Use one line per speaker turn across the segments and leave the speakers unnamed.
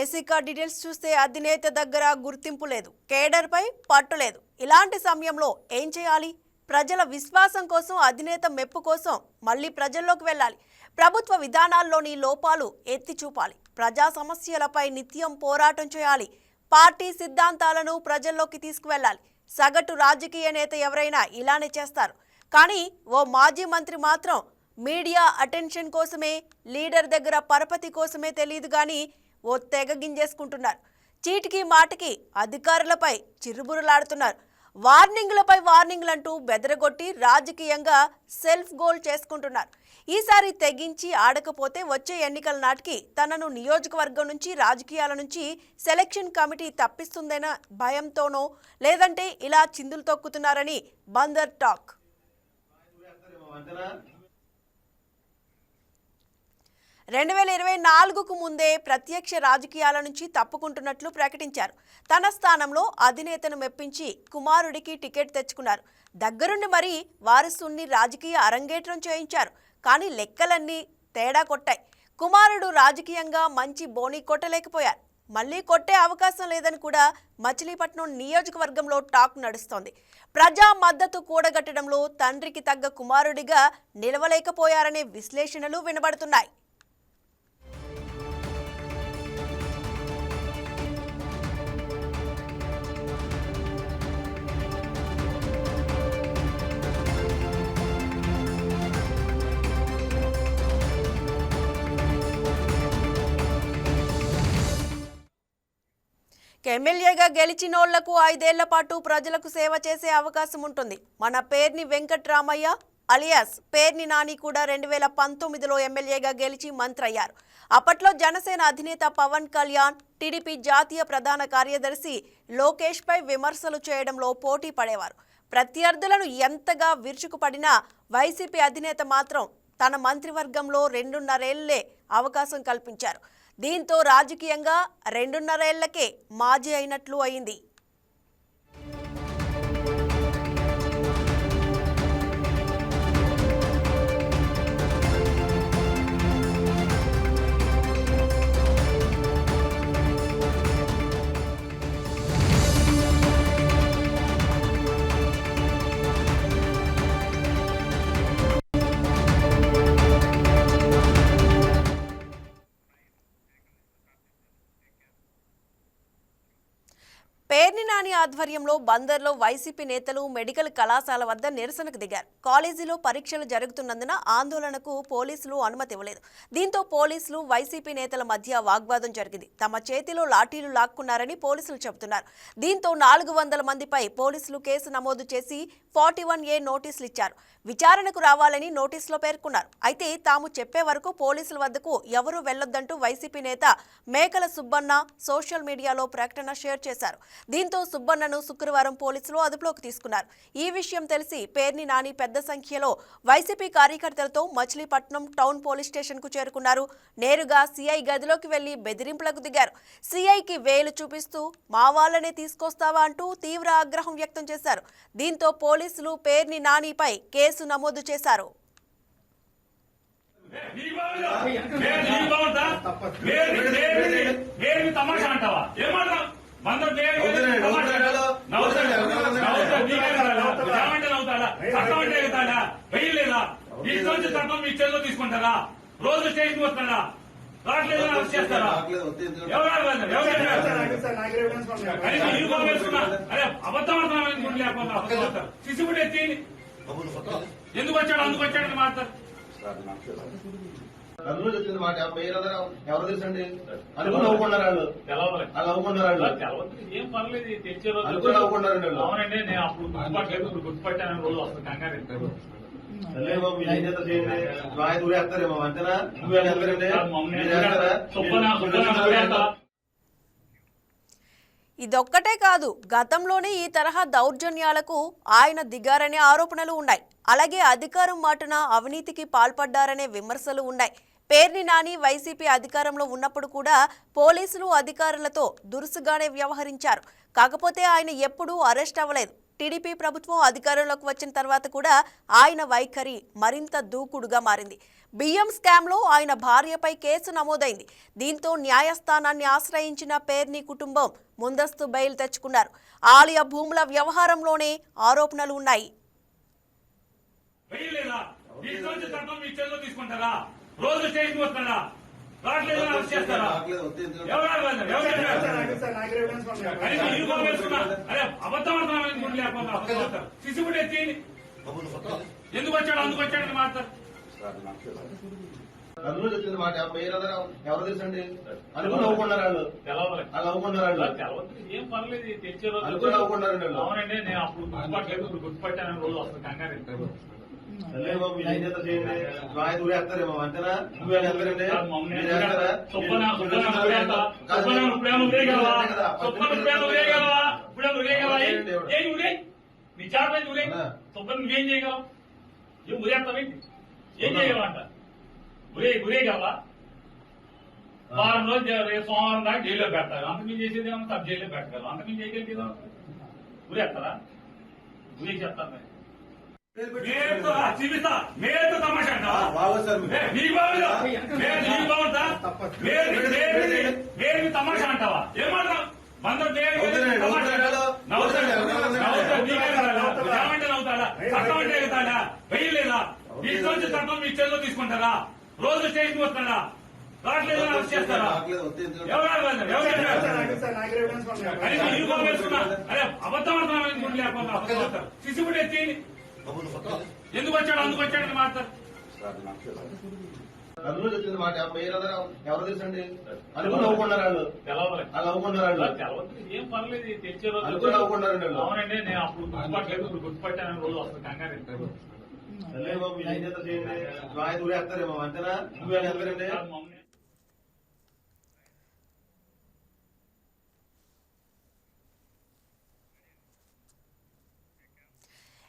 ఎసికా card details చూస్తే అధినేత దగ్గర గుర్తింపు లేదు కేడర్పై పట్టు లేదు. ఇలాంటి సమయంలో ఏం చేయాలి? ప్రజల విశ్వాసం కోసం అధినేత మెప్పు కోసం మళ్ళీ ప్రజల్లోకి వెళ్ళాలి. ప్రభుత్వ విధానాల్లోని లోపాలు ఎత్తి చూపాలి. ప్రజా సమస్యలపై నిత్యం పోరాటం చేయాలి. పార్టీ సిద్ధాంతాలను ప్రజల్లోకి తీసుకువెళ్ళాలి. సగటు రాజకీయ నేత ఎవరైనా ఇలానే చేస్తారు. కానీ ఓ మాజీ మంత్రి మాత్రం మీడియా అటెన్షన్ కోసమే లీడర్ దగ్గర పరపతి కోసమే తెలియదు కానీ ఓ తెగ గింజేసుకుంటున్నారు. చీటికి మాటికి అధికారులపై చిరుబురులాడుతున్నారు. వార్నింగ్లపై వార్నింగ్లు అంటూ బెదరగొట్టి రాజకీయంగా సెల్ఫ్ గోల్ చేసుకుంటున్నారు. ఈసారి తెగించి ఆడకపోతే వచ్చే ఎన్నికల నాటికి తనను నియోజకవర్గం నుంచి రాజకీయాల నుంచి సెలక్షన్ కమిటీ తప్పిస్తుందన్న భయంతోనో లేదంటే ఇలా చిందులు తొక్కుతున్నారని బందర్ టాక్. రెండు వేల ఇరవై నాలుగుకు ముందే ప్రత్యక్ష రాజకీయాల నుంచి తప్పుకుంటున్నట్లు ప్రకటించారు. తన స్థానంలో అధినేతను మెప్పించి కుమారుడికి టికెట్ తెచ్చుకున్నారు. దగ్గరుండి మరీ వారసుని రాజకీయ అరంగేట్రం చేయించారు. కానీ లెక్కలన్నీ తేడా కొట్టాయి. కుమారుడు రాజకీయంగా మంచి బోని కొట్టలేకపోయారు. మళ్ళీ కొట్టే అవకాశం లేదని కూడా మచిలీపట్నం నియోజకవర్గంలో టాక్ నడుస్తోంది. ప్రజా మద్దతు కూడగట్టడంలో తండ్రికి తగ్గ కుమారుడిగా నిలవలేకపోయారనే విశ్లేషణలు వినబడుతున్నాయి. ఎమ్మెల్యేగా గెలిచినోళ్ళకు ఐదేళ్ళ పాటు ప్రజలకు సేవ చేసే అవకాశం ఉంటుంది. మన పేర్ని వెంకట్రామయ్య అలియాస్ పేర్ని నాని కూడా రెండు వేల పంతొమ్మిదిలో ఎమ్మెల్యేగా గెలిచి మంత్రి అయ్యారు అప్పట్లో జనసేన అధినేత పవన్ కళ్యాణ్ టీడీపీ జాతీయ ప్రధాన కార్యదర్శి లోకేష్పై విమర్శలు చేయడంలో పోటీ పడేవారు. ప్రత్యర్థులను ఎంతగా విరుచుకుపడినా వైసీపీ అధినేత మాత్రం తన మంత్రివర్గంలో రెండున్నరేళ్ళే అవకాశం కల్పించారు. దీంతో రాజకీయంగా రెండున్నరేళ్ళకే మాజీ అయినట్లు అయింది. ఆధ్వర్యంలో బందర్లో వైసీపీ నేతలు మెడికల్ కళాశాల వద్ద నిరసనకు దిగారు. కాలేజీలో పరీక్షలు జరుగుతున్నందున ఆందోళనకు పోలీసులు అనుమతి ఇవ్వలేదు. దీంతో పోలీసులు వైసీపీ నేతల మధ్య వాగ్వాదం జరిగింది. తమ చేతిలో లాఠీలు లాక్కున్నారని పోలీసులు చెబుతున్నారు. దీంతో నాలుగు వందల మందిపై పోలీసులు కేసు నమోదు చేసి ఫార్టీ వన్ ఏ నోటీసులు ఇచ్చారు. విచారణకు రావాలని నోటీసులో పేర్కొన్నారు. అయితే తాము చెప్పే వరకు పోలీసుల వద్దకు ఎవరూ వెళ్ళొద్దంటూ వైసీపీ నేత మేకల సుబ్బన్న సోషల్ మీడియాలో ప్రకటన షేర్ చేశారు. దీంతో సుబ్బన్నను శుక్రవారం పోలీసులు అదుపులోకి తీసుకున్నారు. ఈ విషయం తెలిసి పేర్ని నాని పెద్ద సంఖ్యలో వైసీపీ కార్యకర్తలతో మచిలీపట్నం టౌన్ పోలీస్ స్టేషన్కు చేరుకున్నారు. నేరుగా సీఐ గదిలోకి వెళ్ళి బెదిరింపులకు దిగారు. సీఐకి వేలు చూపిస్తూ మా వాళ్ళనే తీసుకొస్తావా? అంటూ తీవ్ర ఆగ్రహం వ్యక్తం చేశారు. దీంతో పోలీసులు పేర్ని నానిపై కేసు నమోదు చేశారు.
తమాషా అంటావా? ఏమంటావు బందరు పేరు. ఏమంటే నవ్వుతాడా. చట్టం అంటే ఎగుతాడా వెయ్యలేదా? ఈ నుంచి చట్టం మీ చేతిలో తీసుకుంటారా? రోజు స్టేషన్ వస్తాడా? రావట్లేదు అరెస్ట్ చేస్తారా? ఎవరు అరే అబద్ధం అనుకుంటే లేకపోతే ఎత్తి. ఎందుకు వచ్చాడు? అందుకు వచ్చాడని మాట్లాడతారు
చెప్పింది మాట పేరు ఎవరు తెలుసండి? అనుకుని నవ్వుకున్నారు వాళ్ళు.
తెలవాలి
వాళ్ళు నవ్వుకున్నారు వాళ్ళు.
తెలవదు. ఏం పర్లేదు రోజు
అనుకుని వాళ్ళు.
అవునండి నేను అప్పుడు గుర్తుపట్టలేదు ఇప్పుడు గుర్తుపట్టాను రోజు వస్తుంది కంగారు
బాబు చేయండి. అంతేనా? నువ్వేం వెళ్తారండి.
ఇదొక్కటే కాదు గతంలోనే ఈ తరహా దౌర్జన్యాలకు ఆయన దిగారనే ఆరోపణలు ఉన్నాయి. అలాగే అధికారం మాటున అవినీతికి పాల్పడ్డారనే విమర్శలు ఉన్నాయి. పేర్ని నాని వైసీపీ అధికారంలో ఉన్నప్పుడు కూడా పోలీసులు అధికారులతో దురుసుగానే వ్యవహరించారు. కాకపోతే ఆయన ఎప్పుడూ అరెస్ట్ అవ్వలేదు. టీడీపీ ప్రభుత్వం అధికారంలోకి వచ్చిన తర్వాత కూడా ఆయన వైఖరి మరింత దూకుడుగా మారింది. బియ్యం స్కామ్లో ఆయన భార్యపై కేసు నమోదైంది. దీంతో న్యాయస్థానాన్ని ఆశ్రయించిన పేర్ని కుటుంబం ముందస్తు బెయిల్ తెచ్చుకున్నారు. ఆలయ భూముల వ్యవహారంలోనే ఆరోపణలు ఉన్నాయి.
తీసుకుంటారా? రోజు రావట్లేదు అరెస్ట్ చేస్తారా? అరే అబద్ధం ఆడుతున్నాం ఎందుకు లేకపోతే అబద్ధం ఆడతారు. సిసి కూడా ఎత్తి ఎందుకు వచ్చాడు? అందుకు
అందులో వచ్చింది మాట పేరు ఎవరు తెలుసండి? అనుకుని నవ్వుకున్నారు వాళ్ళు?
తెలవదులే.
వాళ్ళు నవ్వుకున్నారు వాళ్ళు?
తెలవదు. ఏం పర్లేదు
అనుకుని
అవునండి నేను అప్పుడు గుర్తుపట్టాను రోజు వస్తుంది. కంగారు.
చేస్తారు అంతేనా? నువ్వు చేస్తారా?
సుబ్బన నువ్వేం చేయగలవు? ఏం ఉరేస్తావేంటి ఏం చేయగలవంట ఉరే ఉరేయగలవా వారం రోజు సోమవారం దాకా జైల్లో పెడతారు. అంతకుమించి చేసేది ఏమన్నా సబ్ జైల్లో పెట్టగలరు అంతకుమించి చేయగలిగేది ఉరేస్తారా? ఉరే చెప్తాను నేను.
మేతో చూపిస్తా మేతో తమాషా అంటావా?
బాగోదు సార్ మీరు.
ఏ, నీకు బాగుందా? ఏ, నీకు బాగుందా? మేలు- మేలు- మేలు తమాషా అంటావా? ఏమంటావు? మందం మేలు
నవ్వుతున్నాడు,
తమాషా.
నవ్వుతున్నాడు.
నవ్వుతాడు.
నవ్వుతున్నాడు.
నవ్వుతాడు. నీకే కదా? ఏమంటే నవ్వుతాడా? చట్టం అంటే ఎగుతాడా వెయ్యలేదా? ఈ రోజు చట్టం మీ చేతిలో తీసుకుంటారా? రోజు స్టేషన్ వస్తాడా? రావట్లేదు చేస్తారా? ఎవరు అబద్ధం అబద్ధం ఆడతారు సిసి కూడా ఎత్తి ఎందుకు వచ్చాడు? అందుకు వచ్చాడని మాట్లాడతారు
అందులో వచ్చింది మాట ఎవరు తెలుసండి? అనుకుని నవ్వుకున్నారు వాళ్ళు. వాళ్ళు నవ్వుకున్నారు వాళ్ళు.
ఏం పర్లేదు తెచ్చే రోజు
అనుకుని
అవునండి నేను అప్పుడు గుర్తుపట్టలేదు. ఇప్పుడు గుర్తుపట్టాను రోజు వస్తుంది. కంగారు
బాబు ఏం చేయండి. అంతేనా? నువ్వు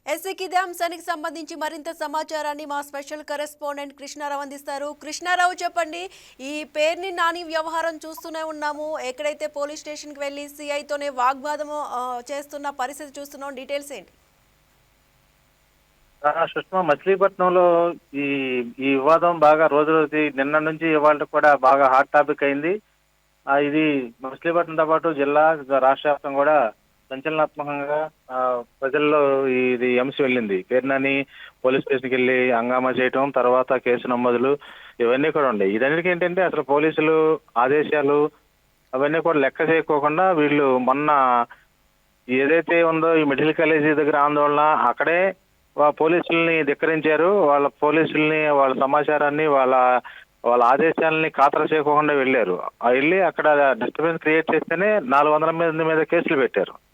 ఎస్సీకి ఇదే అంశానికి సంబంధించి మరింత సమాచారాన్ని మా స్పెషల్ కరెస్పాండెంట్ కృష్ణారావు అందిస్తారు. కృష్ణారావు చెప్పండి ఈ పేరుని నాని వ్యవహారం చూస్తూనే ఉన్నాము. ఎక్కడైతే పోలీస్ స్టేషన్కి వెళ్ళి సిఐతోనే వాగ్వాదం చేస్తున్న పరిస్థితి చూస్తున్నాం. డీటెయిల్స్ ఏంటి?
సుష్మా మచిలీపట్నంలో ఈ ఈ వివాదం బాగా రోజు రోజు నిన్న నుంచి ఇవాళ కూడా బాగా హాట్ టాపిక్ అయింది. ఇది మచిలీపట్నంతో పాటు జిల్లా రాష్ట్ర కూడా సంచలనాత్మకంగా ఆ, ప్రజల్లో ఇది అంశం వెళ్ళింది. పేరునని పోలీస్ స్టేషన్కి వెళ్ళి హంగామా చేయటం తర్వాత కేసు నమోదులు ఇవన్నీ కూడా ఉన్నాయి. ఇదన్నిటికీ ఏంటంటే అసలు పోలీసులు ఆదేశాలు అవన్నీ కూడా లెక్క చేయకోకుండా వీళ్ళు మొన్న ఏదైతే ఉందో ఈ మెడికల్ కాలేజీ దగ్గర ఆందోళన అక్కడే వా- పోలీసుల్ని ధిక్కరించారు. వాళ్ళ పోలీసుల్ని వాళ్ళ సమాచారాన్ని వాళ్ళ వాళ్ళ ఆదేశాలని ఖాతరు చేయకుండా వెళ్ళారు. వెళ్ళి అక్కడ డిస్టర్బెన్స్ క్రియేట్ చేస్తేనే నాలుగు వందల మీద మీద కేసులు పెట్టారు.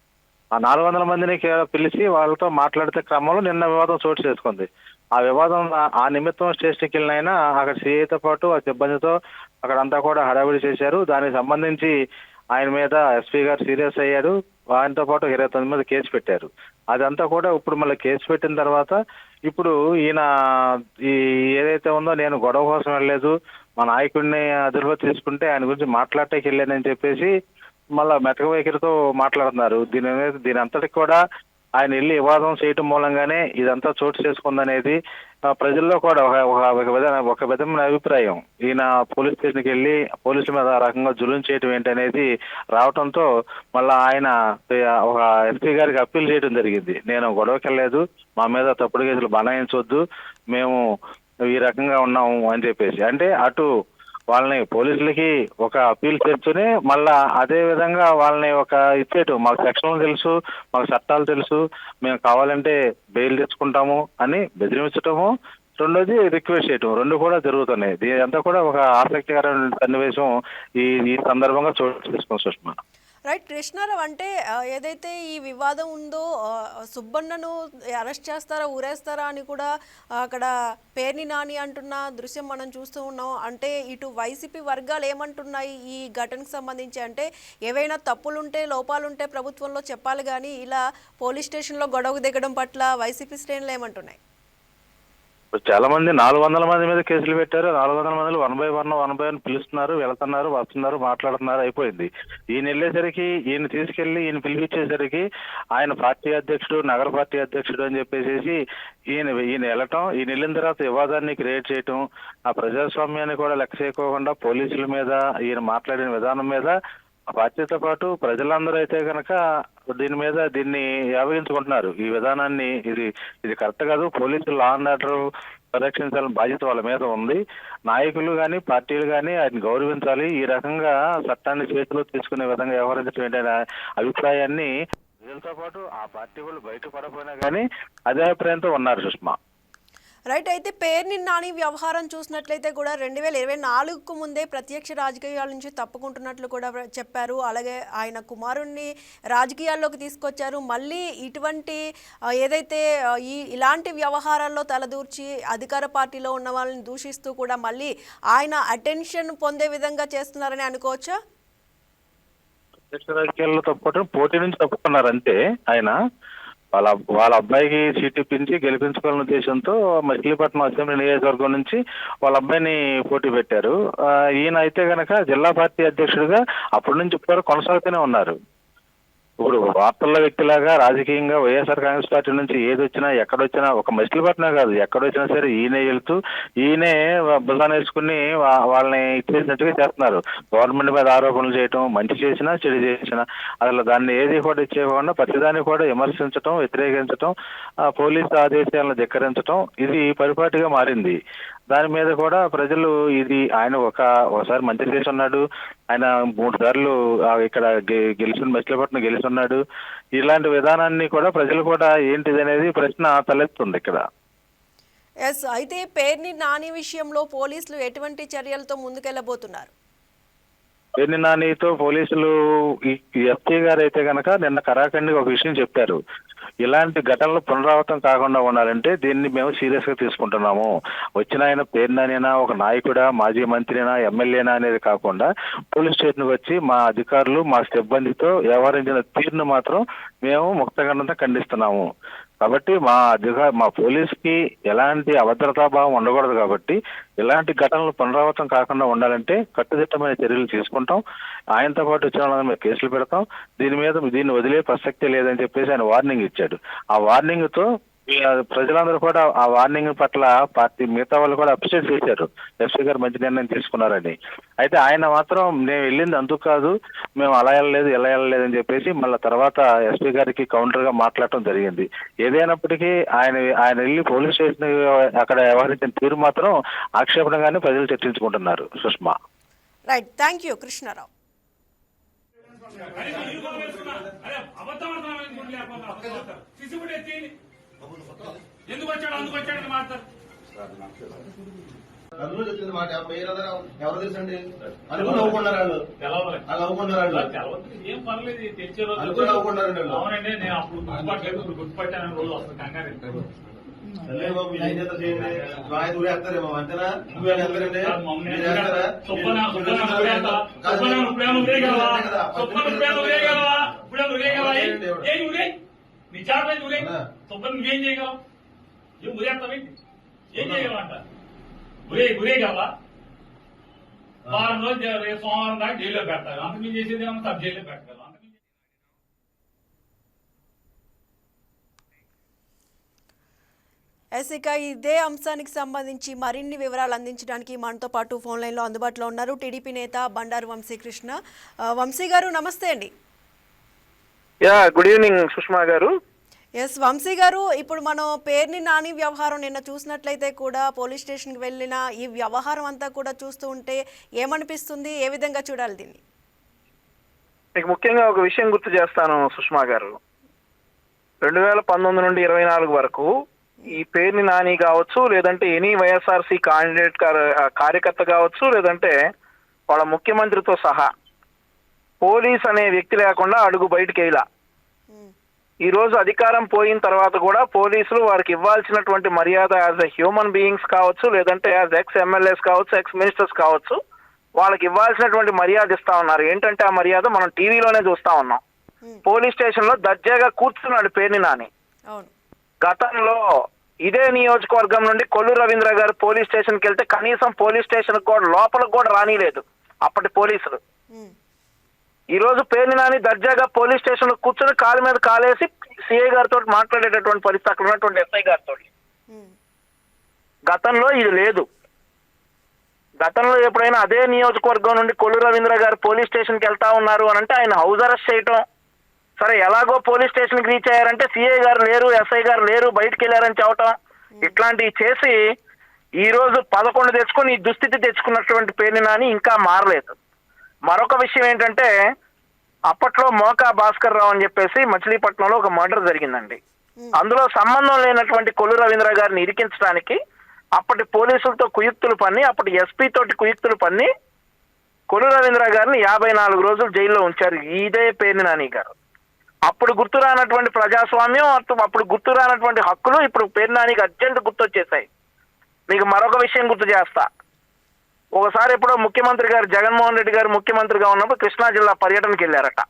ఆ నాలుగు వందల మందిని పిలిచి వాళ్ళతో మాట్లాడితే క్రమంలో నిన్న వివాదం చోటు చేసుకుంది. ఆ వివాదం ఆ- ఆ నిమిత్తం స్టేషన్కి వెళ్ళిన ఆయన అక్కడ సిఐతో పాటు ఆ సిబ్బందితో అక్కడ అంతా కూడా హడావిడి చేశారు. దానికి సంబంధించి ఆయన మీద ఎస్పీ గారు సీరియస్ అయ్యారు. ఆయనతో పాటు ఇరవై తొమ్మిది మీద కేసు పెట్టారు. అదంతా కూడా ఇప్పుడు మళ్ళీ కేసు పెట్టిన తర్వాత ఇప్పుడు ఈయన ఈ ఏదైతే ఉందో నేను గొడవ కోసం వెళ్ళలేదు మా నాయకుడిని అదుపులో తీసుకుంటే ఆయన గురించి మాట్లాడటానికి వెళ్ళానని చెప్పేసి మళ్ళా మెటక వైఖరితో మాట్లాడుతున్నారు. దీని అనేది దీని అంతటికి కూడా ఆయన వెళ్ళి వివాదం చేయటం మూలంగానే ఇదంతా చోటు చేసుకుందనేది ప్రజల్లో కూడా ఒక ఒక- ఒక విధమైన ఒక విధమైన అభిప్రాయం. ఈయన పోలీస్ స్టేషన్కి వెళ్ళి పోలీసుల మీద ఆ రకంగా జులుం చేయటం ఏంటనేది రావటంతో మళ్ళా ఆయన ఒక ఎస్పీ గారికి అప్పీల్ చేయడం జరిగింది. నేను గొడవకి వెళ్ళలేదు మా మీద తప్పుడు కేసులు బనాయించవద్దు మేము ఈ రకంగా ఉన్నాము అని చెప్పేసి. అంటే అటు వాళ్ళని పోలీసులకి ఒక అప్పీల్ తెచ్చుని మళ్ళా అదే విధంగా వాళ్ళని ఒక ఇచ్చేయటం మాకు సెక్షన్లు తెలుసు మాకు చట్టాలు తెలుసు మేము కావాలంటే బెయిల్ తెచ్చుకుంటాము అని బెదిరించటము. రెండోది రిక్వెస్ట్ చేయటం. రెండు కూడా జరుగుతున్నాయి. దీని అంతా కూడా ఒక ఆసక్తికరమైన సన్నివేశం ఈ ఈ సందర్భంగా చోటు చేసుకున్నాం సుష్మా.
రైట్ కృష్ణారావు అంటే ఏదైతే ఈ వివాదం ఉందో సుబ్బన్నను అరెస్ట్ చేస్తారా ఊరేస్తారా అని కూడా అక్కడ పేర్ని నాని అంటున్న దృశ్యం మనం చూస్తూ ఉన్నాం. అంటే ఇటు వైసీపీ వర్గాలు ఏమంటున్నాయి ఈ ఘటనకు సంబంధించి? అంటే ఏవైనా తప్పులుంటే లోపాలుంటే ప్రభుత్వంలో చెప్పాలి కానీ ఇలా పోలీస్ స్టేషన్లో గొడవ దిగడం పట్ల వైసీపీ శ్రేణులు ఏమంటున్నాయి?
చాలా మంది నాలుగు వందల మంది మీద కేసులు పెట్టారు నాలుగు వందల మందిలో one by one one by one పిలుస్తున్నారు వెళ్తున్నారు వస్తున్నారు మాట్లాడుతున్నారు అయిపోయింది. ఈయన వెళ్ళేసరికి ఈయన తీసుకెళ్ళి ఈయన పిలిపించేసరికి ఆయన పార్టీ అధ్యక్షుడు నగర పార్టీ అధ్యక్షుడు అని చెప్పేసి ఈయన ఈయన వెళ్ళటం ఈయన వెళ్ళిన తర్వాత వివాదాన్ని క్రియేట్ చేయటం ఆ ప్రజాస్వామ్యాన్ని కూడా లెక్క చేయకోకుండా పోలీసుల మీద ఈయన మాట్లాడిన విధానం మీద పార్టీతో పాటు ప్రజలందరూ అయితే కనుక దీని మీద దీన్ని వ్యాపించుకుంటున్నారు ఈ విధానాన్ని ఇది ఇది కరెక్ట్ కాదు. పోలీసులు లా అండ్ ఆర్డర్ పరిరక్షించాలని బాధ్యత వాళ్ళ మీద ఉంది. నాయకులు కానీ పార్టీలు కానీ ఆయన గౌరవించాలి. ఈ రకంగా చట్టాన్ని చేతిలో తీసుకునే విధంగా వ్యవహరించడం ఏంటనే అభిప్రాయాన్ని ప్రజలతో పాటు ఆ పార్టీ వాళ్ళు బయట పడపోయినా కానీ అదే అభిప్రాయంతో ఉన్నారు సుష్మా.
రైట్ అయితే పేర్ని నాని వ్యవహారం చూసినట్లయితే కూడా రెండు వేల ఇరవై నాలుగుకు ముందే ప్రత్యక్ష రాజకీయాల నుంచి తప్పుకుంటున్నట్లు కూడా చెప్పారు. అలాగే ఆయన కుమారుణ్ణి రాజకీయాల్లోకి తీసుకొచ్చారు. మళ్ళీ ఇటువంటి ఏదైతే ఈ ఇలాంటి వ్యవహారాల్లో తలదూర్చి అధికార పార్టీలో ఉన్న వాళ్ళని దూషిస్తూ కూడా మళ్ళీ ఆయన అటెన్షన్ పొందే విధంగా చేస్తున్నారని అనుకోవచ్చా?
ప్రత్యక్ష రాజకీయాల్లో తప్పుకోవటం పోటీ నుంచి తప్పుకున్నారు అంతే ఆయన వాళ్ళ వాళ్ళ అబ్బాయికి సీట్ ఇప్పించి గెలిపించుకోవాలనే ఉద్దేశంతో మచిలీపట్నం అసెంబ్లీ నియోజకవర్గం నుంచి వాళ్ళ అబ్బాయిని పోటీ పెట్టారు. ఈయన అయితే గనక జిల్లా పార్టీ అధ్యక్షుడిగా అప్పటి నుంచి ఇప్పటివరకు కొనసాగుతూనే ఉన్నారు. ఇప్పుడు వార్తల్లో వ్యక్తిలాగా రాజకీయంగా వైఎస్ఆర్ కాంగ్రెస్ పార్టీ నుంచి ఏది వచ్చినా ఎక్కడొచ్చినా ఒక మచిలీపట్నం కాదు. ఎక్కడొచ్చినా సరే ఈయనే వెళ్తూ ఈయనే భుజాన్ని వేసుకుని వాళ్ళని ఇచ్చేసినట్టుగా చేస్తున్నారు. గవర్నమెంట్ మీద ఆరోపణలు చేయటం మంచి చేసినా చెడు చేసినా అసలు దాన్ని ఏది కూడా ఇచ్చేయకుండా ప్రతిదాన్ని కూడా విమర్శించటం వ్యతిరేకించటం పోలీసు ఆదేశాలను ధిక్కరించటం ఇది పరిపాటిగా మారింది. దాని మీద కూడా ప్రజలు ఇది ఆయన ఒక ఒకసారి మంత్రి చేసి ఉన్నాడు ఆయన మూడు సార్లు ఇక్కడ గె- గెలిచిన మచిలీపట్నం గెలిచి ఉన్నాడు ఇలాంటి విధానాన్ని కూడా ప్రజలు కూడా ఏంటిది అనేది ప్రశ్న తలెత్తుంది ఇక్కడ.
ఎస్ అయితే పేర్ని నాని విషయంలో పోలీసులు ఎటువంటి చర్యలతో ముందుకెళ్ళబోతున్నారు?
పేర్ని నానితో పోలీసులు ఎస్పీ గారు అయితే గనక నిన్న కరాఖండిగా ఒక విషయం చెప్పారు. ఇలాంటి ఘటనలు పునరావృతం కాకుండా ఉండాలంటే దీన్ని మేము సీరియస్గా తీసుకుంటున్నాము. వచ్చిన ఆయన పేరు ఒక నాయకుడా మాజీ మంత్రినా ఎమ్మెల్యేనా అనేది కాకుండా పోలీస్ స్టేషన్కి వచ్చి మా అధికారులు మా సిబ్బందితో వ్యవహరించిన తీరును మాత్రం మేము ముక్తగండంతో ఖండిస్తున్నాము. కాబట్టి మా అధికార మా పోలీస్కి ఎలాంటి అభద్రతా భావం ఉండకూడదు కాబట్టి ఇలాంటి ఘటనలు పునరావృతం కాకుండా ఉండాలంటే కట్టుదిట్టమైన చర్యలు తీసుకుంటాం. ఆయనతో పాటు వచ్చిన వాళ్ళ మీద కేసులు పెడతాం. దీని మీద దీన్ని వదిలే ప్రసక్తే లేదని చెప్పేసి ఆయన వార్నింగ్ ఇచ్చాడు. ఆ వార్నింగ్తో ప్రజలందరూ కూడా ఆ వార్నింగ్ పట్ల పార్టీ మిగతా వాళ్ళు కూడా అప్రిషియేట్ చేశారు. ఎస్పీ గారు మంచి నిర్ణయం తీసుకున్నారని. అయితే ఆయన మాత్రం నేను వెళ్ళింది అందుకు కాదు మేము అలా వెళ్ళలేదు ఇలా వెళ్ళలేదు అని చెప్పేసి మళ్ళీ తర్వాత ఎస్పీ గారికి కౌంటర్గా మాట్లాడటం జరిగింది. ఏదైనప్పటికీ ఆయన ఆయన వెళ్ళి పోలీస్ స్టేషన్ అక్కడ వ్యవహరించిన తీరు మాత్రం ఆక్షేపణగానే ప్రజలు చర్చించుకుంటున్నారు. Sushma.
Right. Thank you Krishnarao.
అబద్ధం లేకపోతే ఎందుకు వచ్చాడు? అందుకు వచ్చాడు మాట్లాడు.
అందులో వచ్చింది మాట. ఎవరు తెలుసండి? అనుకుని నవ్వుకున్నారు వాళ్ళు. వాళ్ళు? నవ్వుకున్నారు.
ఏం పర్లేదు తెచ్చే రోజు
అనుకుని నవ్వుకున్నారండి వాళ్ళు.
అవునండి నేను అప్పుడు గుర్తుపట్టలేదు. ఇప్పుడు గుర్తుపట్టాను రోజు వస్తుంది. కంగారు
బాబు ఏం చేయండి. రాయి అంతేనా? నువ్వు వేస్తారండి?
కాదు,
అంతే
ఉరేయ్?
అన్నా.
సుబ్బన్న నువ్వేం చేయగలవు? ఏం ఉరేస్తావేంటి ఏం చేయగలవంట ఉరే ఉరేయగలవా వారం రోజు సోమవారం దాకా జైల్లో పెడతారు. అంతకు చేసేది ఏమన్నా సబ్ జైల్లో
ఎస్ ఇక ఇదే అంశానికి సంబంధించి మరిన్ని వివరాలు అందించడానికి మనతో పాటు ఫోన్ లైన్లో అందుబాటులో ఉన్నారు టీడీపీ నేత బండారు వంశీకృష్ణ. వంశీ గారు నమస్తే అండి.
యా గుడ్ ఈవినింగ్ సుష్మా గారు.
ఎస్ వంశీ గారు ఇప్పుడు మనం పేర్ని నాని వ్యవహారం నిన్న చూసినట్లయితే కూడా పోలీస్ స్టేషన్కి వెళ్ళిన ఈ వ్యవహారం అంతా కూడా చూస్తూ ఉంటే ఏమనిపిస్తుంది? ఏ విధంగా చూడాలి దీన్ని?
మీకు ముఖ్యంగా ఒక విషయం గుర్తు చేస్తాను సుష్మా గారు. రెండు వేల పంతొమ్మిది నుండి ఇరవై నాలుగు వరకు ఈ పేరుని నాని కావచ్చు లేదంటే ఎనీ వైఎస్ఆర్సీ కాండిడేట్ కా- కార్యకర్త కావచ్చు లేదంటే వాళ్ళ ముఖ్యమంత్రితో సహా పోలీస్ అనే వ్యక్తి లేకుండా అడుగు బయటికి వేయలా. ఈ రోజు అధికారం పోయిన తర్వాత కూడా పోలీసులు వారికి ఇవ్వాల్సినటువంటి మర్యాద యాజ్ ఎ హ్యూమన్ బీయింగ్స్ కావచ్చు లేదంటే యాజ్ ఎక్స్ ఎమ్మెల్యేస్ కావచ్చు ఎక్స్ మినిస్టర్స్ కావచ్చు వాళ్ళకి ఇవ్వాల్సినటువంటి మర్యాద ఇస్తా ఉన్నారు. ఏంటంటే ఆ మర్యాద మనం టీవీలోనే చూస్తా ఉన్నాం. పోలీస్ స్టేషన్లో దర్జాగా కూర్చున్నాడు పేర్ని నాని. గతంలో ఇదే నియోజకవర్గం నుండి కొల్లు రవీంద్ర గారు పోలీస్ స్టేషన్కి వెళ్తే కనీసం పోలీస్ స్టేషన్ కూడా లోపలికి కూడా రానిలేదు అప్పటి పోలీసులు.
ఉమ్,
ఈ రోజు పేర్ని నాని దర్జాగా పోలీస్ స్టేషన్ కూర్చొని కాలు మీద కాలేసి సిఐ గారితో మాట్లాడేటటువంటి పరిస్థితి అక్కడ ఉన్నటువంటి ఎస్ఐ గారితో. గతంలో ఇది లేదు. గతంలో ఎప్పుడైనా అదే నియోజకవర్గం నుండి కొల్లు రవీంద్ర గారు పోలీస్ స్టేషన్కి వెళ్తా ఉన్నారు అని అంటే ఆయన హౌస్ అరెస్ట్ చేయటం. సరే ఎలాగో పోలీస్ స్టేషన్కి రీచ్ అయ్యారంటే సిఐ గారు లేరు ఎస్ఐ గారు లేరు బయటికి వెళ్ళారని చెప్పటం. ఇట్లాంటివి చేసి ఈ రోజు పదకొండు తెచ్చుకొని ఈ దుస్థితి తెచ్చుకున్నటువంటి పేరుని నాని ఇంకా మారలేదు. మరొక విషయం ఏంటంటే అప్పట్లో మోకా భాస్కర్ రావు అని చెప్పేసి మచిలీపట్నంలో ఒక మర్డర్ జరిగిందండి. అందులో సంబంధం లేనటువంటి కొల్లు రవీంద్ర గారిని ఇరికించడానికి అప్పటి పోలీసులతో కుయుక్తులు పన్ని అప్పటి ఎస్పీ తోటి కుయుక్తులు పన్ని కొల్లు రవీంద్ర గారిని యాభై నాలుగు రోజులు జైల్లో ఉంచారు. ఇదే పేర్ని నాని గారు. అప్పుడు గుర్తు రానటువంటి ప్రజాస్వామ్యం అప్పుడు గుర్తు రానటువంటి హక్కులు ఇప్పుడు పేరు నానికి అర్జెంట్ గుర్తొచ్చేసాయి. మీకు మరొక విషయం గుర్తు చేస్తా. ఒకసారి ఎప్పుడో ముఖ్యమంత్రి గారు జగన్మోహన్ రెడ్డి గారు ముఖ్యమంత్రిగా ఉన్నప్పుడు కృష్ణా జిల్లా పర్యటనకి వెళ్ళారట.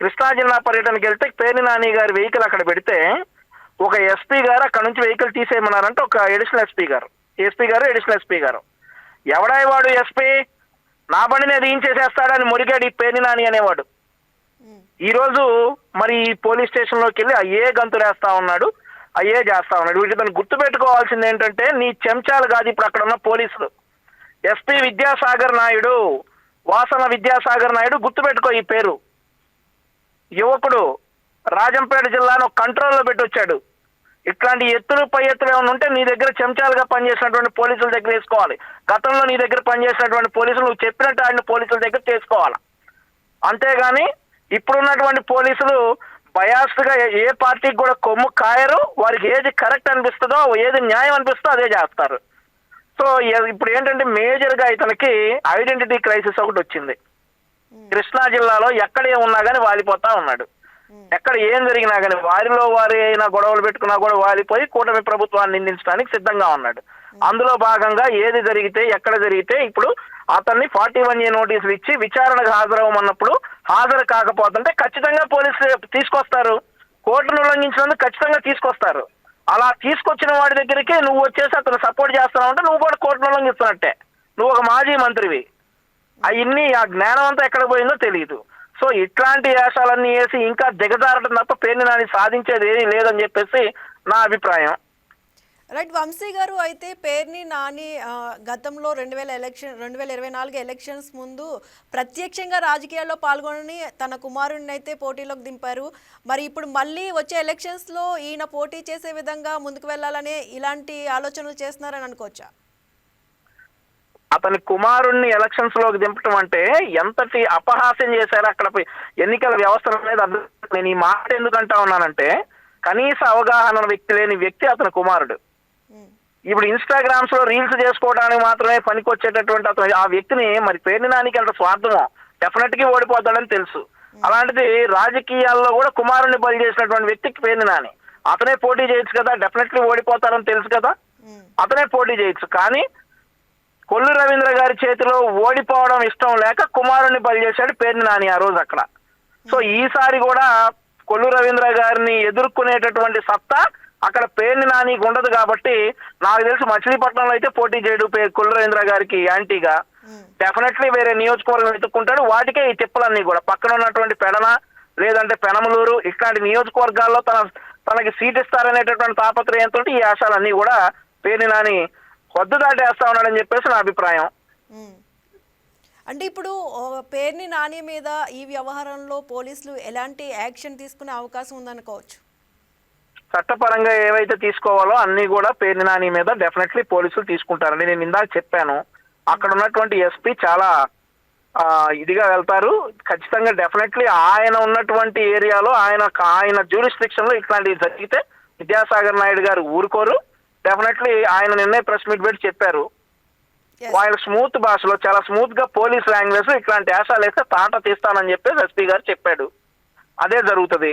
కృష్ణా జిల్లా పర్యటనకి వెళ్తే పేర్ని నాని గారి వెహికల్ అక్కడ పెడితే ఒక ఎస్పీ గారు అక్కడ నుంచి వెహికల్ తీసేయమన్నారంటే ఒక ఎడిషనల్ ఎస్పీ గారు. ఎస్పీ గారు ఎడిషనల్ ఎస్పీ గారు. ఎవడాయి వాడు ఎస్పీ? నా బండిని అది ఏం చేసేస్తాడని మురిగాడు ఈ పేర్ని నాని అనేవాడు.
ఉమ్,
ఈ రోజు మరి ఈ పోలీస్ స్టేషన్లోకి వెళ్ళి అయ్యే గంతులేస్తా ఉన్నాడు అయ్యే చేస్తా ఉన్నాడు. వీటి దాన్ని గుర్తు పెట్టుకోవాల్సింది ఏంటంటే నీ చెంచాలు కాదు ఇప్పుడు అక్కడ ఉన్న పోలీసులు. ఎస్పి విద్యాసాగర్ నాయుడు వాసన విద్యాసాగర్ నాయుడు గుర్తుపెట్టుకో ఈ పేరు. యువకుడు రాజంపేట జిల్లాను కంట్రోల్లో పెట్టొచ్చాడు. ఇట్లాంటి ఎత్తులు పై ఎత్తులు ఏమైనా ఉంటే నీ దగ్గర చెంచాలుగా పనిచేసినటువంటి పోలీసుల దగ్గర వేసుకోవాలి. గతంలో నీ దగ్గర పనిచేసినటువంటి పోలీసులు నువ్వు చెప్పినట్టు ఆడిన పోలీసుల దగ్గర చేసుకోవాలి అంతేగాని ఇప్పుడున్నటువంటి పోలీసులు బయాస్డ్గా ఏ- ఏ పార్టీకి కూడా కొమ్ము కాయరు వారికి ఏది కరెక్ట్ అనిపిస్తుందో ఏది న్యాయం అనిపిస్తుందో అదే చేస్తారు. సో ఇప్పుడు ఏంటంటే మేజర్గా ఇతనికి ఐడెంటిటీ క్రైసిస్ ఒకటి వచ్చింది. కృష్ణా జిల్లాలో ఎక్కడ ఉన్నా కానీ వాలిపోతా ఉన్నాడు. ఎక్కడ ఏం జరిగినా కానీ వారిలో వారి అయినా గొడవలు పెట్టుకున్నా కూడా వాలిపోయి కూటమి ప్రభుత్వాన్ని నిందించడానికి సిద్ధంగా ఉన్నాడు. అందులో భాగంగా ఏది జరిగితే ఎక్కడ జరిగితే ఇప్పుడు అతన్ని ఫార్టీ వన్ ఏ నోటీసులు ఇచ్చి విచారణకు హాజరవ్వమన్నప్పుడు హాజరు కాకపోతుంటే ఖచ్చితంగా పోలీసులు తీసుకొస్తారు. కోర్టును ఉల్లంఘించినందుకు ఖచ్చితంగా తీసుకొస్తారు. అలా తీసుకొచ్చిన వాడి దగ్గరికి నువ్వు వచ్చేసి అతను సపోర్ట్ చేస్తున్నావు అంటే నువ్వు కూడా కోర్టును ఉల్లంఘిస్తున్నట్టే నువ్వు ఒక మాజీ మంత్రివి. అవన్నీ ఆ జ్ఞానం అంతా ఎక్కడ పోయిందో తెలియదు సో ఇట్లాంటి వేషాలన్నీ వేసి ఇంకా దిగజారడం తప్ప పేరుని నాని సాధించేది ఏది లేదని చెప్పేసి నా అభిప్రాయం.
రైట్ వంశీ గారు అయితే పేర్ని నాని గతంలో రెండు వేల ఎలక్షన్ రెండు వేల ఇరవై నాలుగు ఎలక్షన్స్ ముందు ప్రత్యక్షంగా రాజకీయాల్లో పాల్గొనని తన కుమారుడిని అయితే పోటీలోకి దింపారు. మరి ఇప్పుడు మళ్ళీ వచ్చే ఎలక్షన్స్లో ఈయన పోటీ చేసే విధంగా ముందుకు వెళ్ళాలని ఇలాంటి ఆలోచనలు చేస్తున్నారని అనుకోవచ్చా?
అతని కుమారుణ్ణి ఎలక్షన్స్లోకి దింపటం అంటే ఎంతటి అపహాస్యం చేశారు అక్కడ పోయి ఎన్నికల వ్యవస్థ అనేది అర్థం. నేను ఈ మాట ఎందుకంటా ఉన్నానంటే కనీస అవగాహన వ్యక్తి లేని వ్యక్తి అతని కుమారుడు. ఇప్పుడు ఇన్స్టాగ్రామ్స్లో రీల్స్ చేసుకోవడానికి మాత్రమే పనికొచ్చేటటువంటి అతను. ఆ వ్యక్తిని మరి పేరుని నానికి అంత స్వార్థమో? డెఫినెట్గా ఓడిపోతాడని తెలుసు. అలాంటిది రాజకీయాల్లో కూడా కుమారుని బలి చేసినటువంటి వ్యక్తికి పేరుని నాని. అతనే పోటీ చేయొచ్చు కదా? డెఫినెట్లీ ఓడిపోతాడని తెలుసు కదా? అతనే పోటీ చేయొచ్చు. కానీ కొల్లు రవీంద్ర గారి చేతిలో ఓడిపోవడం ఇష్టం లేక కుమారుని బలి చేశాడు పేరుని నాని ఆ రోజు అక్కడ. సో ఈసారి కూడా కొల్లు రవీంద్ర గారిని ఎదుర్కొనేటటువంటి సత్తా అక్కడ పేరుని నానికి ఉండదు కాబట్టి నాకు తెలిసి మచిలీపట్నంలో అయితే పోటీ చేయడు రవీంద్ర గారికి యాంటీగా. డెఫినెట్లీ వేరే నియోజకవర్గం వెతుక్కుంటాడు. వాటికే ఈ తిప్పలన్నీ కూడా. పక్కన ఉన్నటువంటి పెడన లేదంటే పెనమలూరు ఇట్లాంటి నియోజకవర్గాల్లో తన తనకి సీట్ ఇస్తారనేటటువంటి తాపత్రయంతో ఈ ఆశాలన్నీ కూడా పేరుని నాని వద్దు దాటేస్తా ఉన్నాడని చెప్పేసి నా అభిప్రాయం.
అంటే ఇప్పుడు పేర్ని నాని మీద ఈ వ్యవహారంలో పోలీసులు ఎలాంటి యాక్షన్ తీసుకునే అవకాశం ఉందనుకోవచ్చు?
చట్టపరంగా ఏవైతే తీసుకోవాలో అన్ని కూడా పేర్ని నాని మీద డెఫినెట్లీ పోలీసులు తీసుకుంటారండి. నేను ఇందాక చెప్పాను. అక్కడ ఉన్నటువంటి ఎస్పీ చాలా ఇదిగా వెళ్తారు. ఖచ్చితంగా డెఫినెట్లీ ఆయన ఉన్నటువంటి ఏరియాలో ఆయన ఆయన జ్యూరిస్ట్రిక్షన్లో ఇట్లాంటివి జరిగితే విద్యాసాగర్ నాయుడు గారు ఊరుకోరు. డెఫినెట్లీ ఆయన నిన్నే ప్రెస్ మీట్ పెట్టి చెప్పారు. వాళ్ళ స్మూత్ భాషలో చాలా స్మూత్గా పోలీస్ లాంగ్వేజ్లో ఇట్లాంటి వేషాలు వేస్తే తాట తీస్తానని చెప్పేసి ఎస్పీ గారు చెప్పాడు. అదే జరుగుతుంది.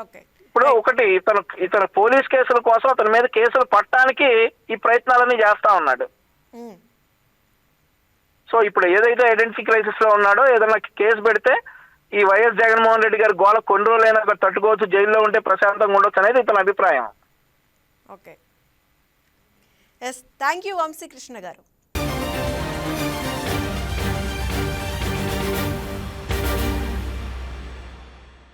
ఓకే
ఇప్పుడు ఒకటి ఇతను ఇతను పోలీస్ కేసుల కోసం అతని మీద కేసులు పట్టడానికి ఈ ప్రయత్నాలన్నీ చేస్తా ఉన్నాడు.
ఉమ్,
సో ఇప్పుడు ఏదైతే ఐడెంటిటీ క్రైసిస్లో ఉన్నాడో ఏదైనా కేసు పెడితే ఈ వైఎస్ జగన్మోహన్ రెడ్డి గారి గోల కొన్ని రోజులైనా తట్టుకోవచ్చు జైల్లో ఉంటే ప్రశాంతంగా ఉండొచ్చు అనేది ఇతని అభిప్రాయం.
Okay yes thank you Vamsikrishna గారు.